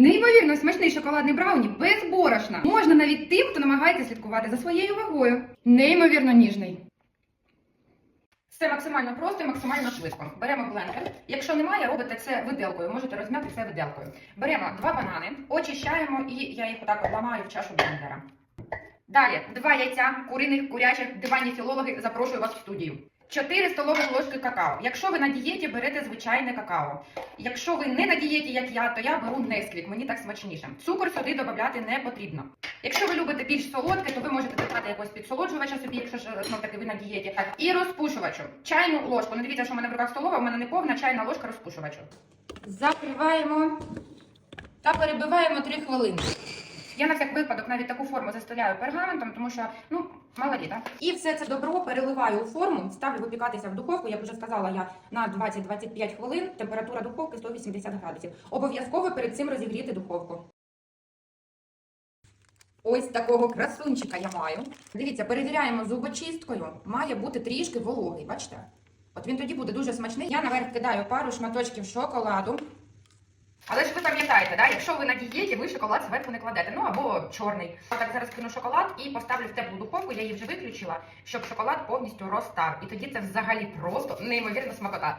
Неймовірно смачний шоколадний брауні без борошна. Можна навіть тим, хто намагається слідкувати за своєю вагою. Неймовірно ніжний. Це максимально просто і максимально швидко. Беремо блендер. Якщо немає, робите це виделкою. Можете розм'яти це виделкою. Беремо два банани, очищаємо і я їх отак от ламаю в чашу блендера. Далі два яйця куриних, курячих, диванні філологи. Запрошую вас в студію. 4 столових ложки какао. Якщо ви на дієті, берете звичайне какао. Якщо ви не на дієті, як я, то я беру Несквік, мені так смачніше. Цукор сюди додати не потрібно. Якщо ви любите більш солодке, то ви можете додати якогось підсолоджувача собі, якщо ж знов таки ви на дієті. Так, і розпушувачу. Чайну ложку. Не дивіться, що в мене в руках столова, у мене не повна чайна ложка розпушувачу. Закриваємо та перебиваємо 3 хвилини. Я на всяк випадок навіть таку форму застеляю пергаментом, тому що ну мало лі? І все це добро переливаю у форму, ставлю випікатися в духовку. Як вже сказала я на 20-25 хвилин. Температура духовки 180 градусів. Обов'язково перед цим розігріти духовку. Ось такого красунчика я маю. Дивіться, перевіряємо зубочисткою. Має бути трішки вологий, бачите? От він тоді буде дуже смачний. Я наверх кидаю пару шматочків шоколаду. Але ж ви пам'ятаєте, да? якщо ви на дієті, ви шоколад зверху не кладете. Ну або чорний. Я так зараз кину шоколад і поставлю в теплу духовку, я її вже виключила, щоб шоколад повністю розтав. І тоді це взагалі просто неймовірна смакота.